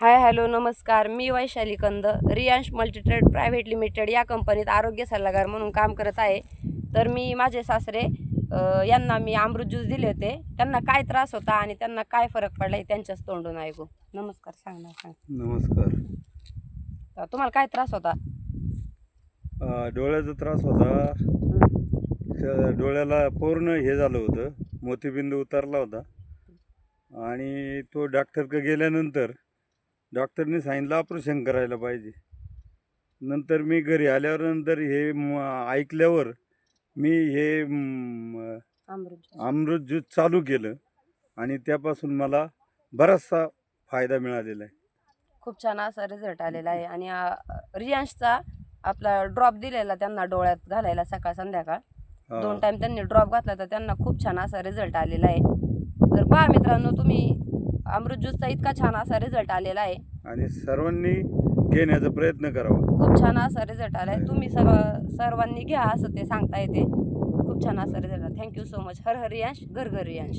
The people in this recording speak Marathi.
हाय हॅलो नमस्कार. मी वैशाली कंद रियांश मल्टीट्रेड प्रायव्हेट लिमिटेड या कंपनीत आरोग्य सल्लागार म्हणून काम करत आहे. तर मी माझे सासरे यांना मी अमृत ज्यूस दिले होते. त्यांना काय त्रास होता आणि त्यांना काय फरक पडला हे त्यांच्याच तोंडून ऐकू. नमस्कार सांग ना सांग. नमस्कार. तर तुम्हाला काय त्रास होता? डोळ्याचा त्रास होता. त्या डोळ्याला पूर्ण हे झालं होतं. मोतीबिंदू उतरला होता. आणि तो डॉक्टरकडे गेल्यानंतर डॉक्टरने सांगितलं ऑपरेशन करायला पाहिजे. नंतर मी घरी आल्यावर नंतर हे ऐकल्यावर मी हे अमृत ज्यूस चालू केलं आणि त्यापासून मला बराचसा फायदा मिळालेला आहे. खूप छान असा रिझल्ट आलेला आहे आणि रियांशचा आपला ड्रॉप दिलेला त्यांना डोळ्यात घालायला सकाळ संध्याकाळ. दोन टाइम त्यांनी ड्रॉप घातला तर त्यांना खूप छान असा रिझल्ट आलेला आहे. तर पहा मित्रांनो तुम्ही ज्यूसचा इतका छान असा रिझल्ट आलेला आहे. आणि सर्वांनी घेण्याचा प्रयत्न करावा. खूप छान असा रिझल्ट आला आहे तुम्ही सर्व सर्वांनी घ्या असं ते सांगता येते. खूप छान असा result thank you so much हर हर रियांश घर घर रियांश